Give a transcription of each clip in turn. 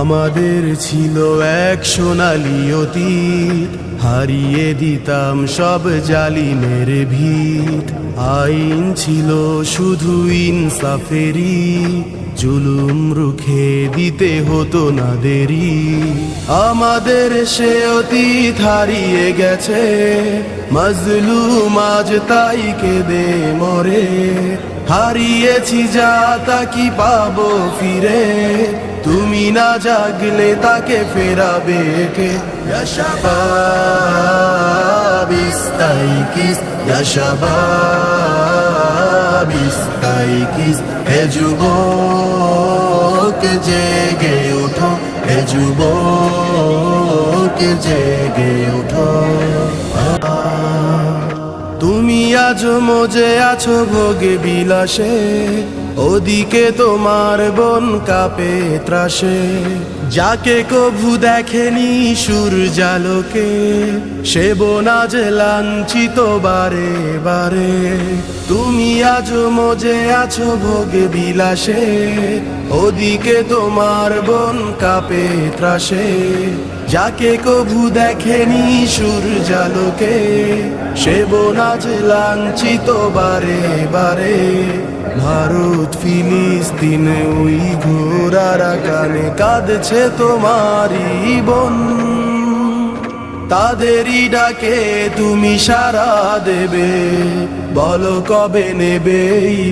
আমাদের ছিল এক সোনালি অতীত। হারিয়ে দিতাম সব জালিমের ভিত। আইন ছিল শুধু ইনসাফেরি জুলুম রুখে দিতে হতো না দেরি। আমাদের সে অতীত হারিয়ে গেছে। মজলুম আজ তাই কেঁদে মরে। হারিয়েছি যা তা কি পাবো ফিরে। তুমি না জাগলে তাকে ফেরাবে কে? বিস্তাইকিস বিস্তাইকিস হে যুবক, জেগে ওঠো হে যুবক, জেগে ওঠো আজ মজে আছো ভোগে বিলাসে। ওদিকে তোমার বন কাপে ত্রাসে। যাকে কভু দেখেনি সুর জালোকে সে বোনাজ লাঞ্ছিত বারে বারে। তুমি আজ মজে আছো ভোগে বিলাসে, ওদিকে তোমার বন কাপে ত্রাসে। যাকে কভু দেখেনি সুর জালোকে সে বোনাজ লাঞ্ছিত বারে বারে। ভারত, ফিলিস্তিনে ওই ঘোরারা কানে কাঁদছে তোমারই বোন। তাদেরই ডাকে তুমি সারা দেবে, বলো কবে নেবে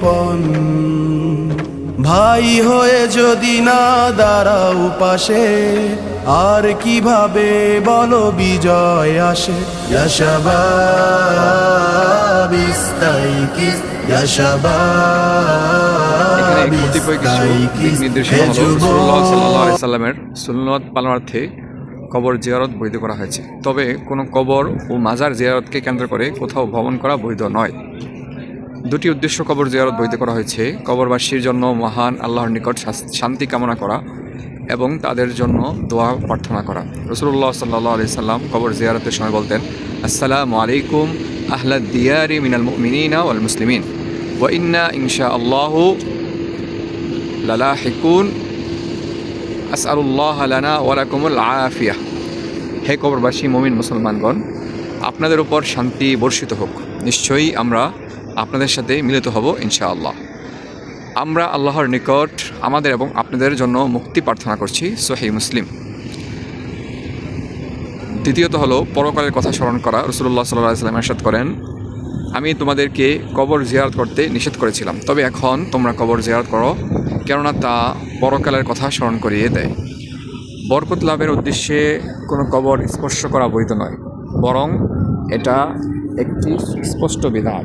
পণ। ভাই হয়ে যদি না দাঁড়াও পাশে আর কীভাবে বলো বিজয় আসে? সাল্লামের সুন্নত পালনার্থে কবর জিয়ারত বৈধ করা হয়েছে। তবে কোনো কবর ও মাজার জিয়ারতকে কেন্দ্র করে কোথাও ভ্রমণ করা বৈধ নয়। দুটি উদ্দেশ্য কবর জিয়ারত বৈধ করা হয়েছে। কবরবাসীর জন্য মহান আল্লাহর নিকট শান্তি কামনা করা এবং তাদের জন্য দোয়া প্রার্থনা করা। রসুল্লাহ সাল্লাহ আলি সাল্লাম কবর জিয়ারতের সময় বলতেন, আসসালামু আলাইকুম আহলাদ দিয়ারি মিনাল মুমিনিনা ওয়াল মুসলিমিন। ওয়া ইন্না ইনশা আল্লাহু লালাহিকুন। আসআলুল্লাহ লানা ওয়ালাকুমুল আফিয়া। হে কবরবাসী, মমিন মুসলমানগণ, আপনাদের উপর শান্তি বর্ষিত হোক। নিশ্চয়ই আমরা আপনাদের সাথে মিলিত হব ইনশাআল্লাহ। আমরা আল্লাহর নিকট আমাদের এবং আপনাদের জন্য মুক্তি প্রার্থনা করছি সোহেই মুসলিম। দ্বিতীয়ত হলো, পরকালের কথা স্মরণ করা। রসুল্লাহ সাল্লাহ সাল্লাম এরশাদ করেন, আমি তোমাদেরকে কবর জিয়ারত করতে নিষেধ করেছিলাম। তবে এখন তোমরা কবর জিয়ারত করো, কেননা তা পরকালের কথা স্মরণ করিয়ে দেয়। বরকত লাভের উদ্দেশ্যে কোনো কবর স্পর্শ করা বৈধ নয়, বরং এটা একটি স্পষ্ট বিধান।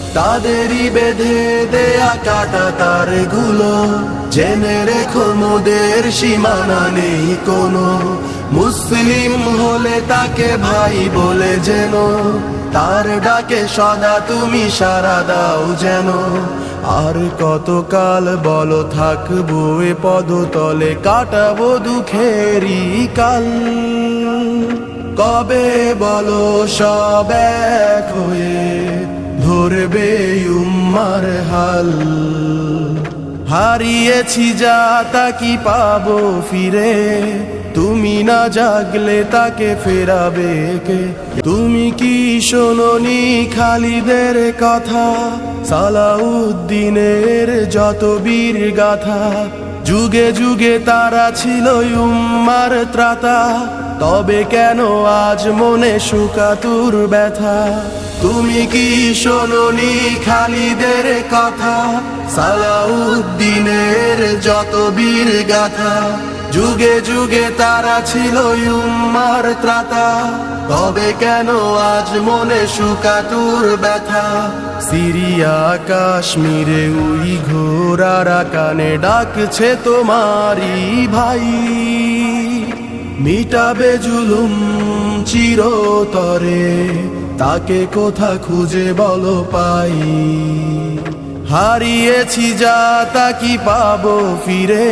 তাদেরই বেঁধে দেয়া কাটা তারগুলো জেনে রেখো মোদের সীমানা নেই কোনো। মুসলিম হলে তাকে ভাই বলে যেন। তার ডাকে সদা তুমি সারা দাও যেন। আর কতকাল বলো থাকব এ পদতলে, কাটাবো দুঃখেরই কাল। কবে বলো সব এক হয়ে ধরবে উম্মার হাল। হারিয়েছি যা তা কি পাবো ফিরে? তুমি না জাগলে তাকে ফেরাবে কে? তুমি কি শোনি খালিদের কথা? সালাউদ্দিনের যত বীর গাথা, যুগে যুগে তারা ছিল উম্মার ত্রাতা। তবে কেন আজ মনে সুকাতুর ব্যথা? তুমি কি শোনি খালিদের কথা? সালাউদ্দিনের যত বীর গাথা, যুগে যুগে তারা ছিল উম্মার ত্রাতা। তবে কেন আজ মনে সুকাতুর ব্যথা? সিরিয়া, কাশ্মীরে উই ঘোরারা কানে ডাকছে তোমারি ভাই। মিটাবে জুলুম চিরতরে, তাকে কোথা খুঁজে বলো পাই? হারিয়েছি যা, তা কি পাবো ফিরে?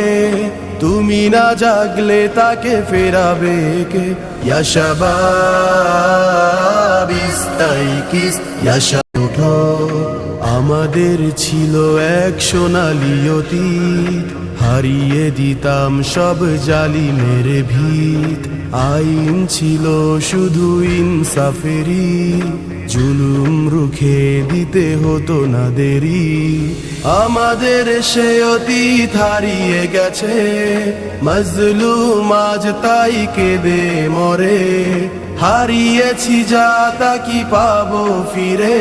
তুমি না জাগলে তাকে ফেরাবে কে? আমাদের ছিল এক সোনালি অতীত। হারিয়ে দিতাম সব জালি মেরে ভিত। আইন ছিল শুধু ইনসাফেরি জুলুম রুখে দিতে হতো না দেরি। আমাদের সে অতীত হারিয়ে গেছে। মজলুম আজ তাই কেঁদে মরে। হারিয়েছি যা তা কি পাবো ফিরে?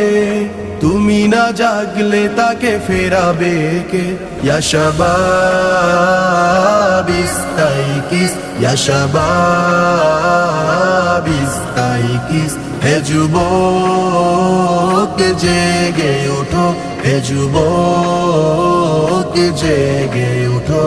তুমি না জাগলে তাকে ফেরাবে কে? ইয়াশাবাবিস্তাইকিস ইয়াশাবাবিস্তাইকিস হে যুবক, জেগে ওঠো হে যুবক, জেগে ওঠো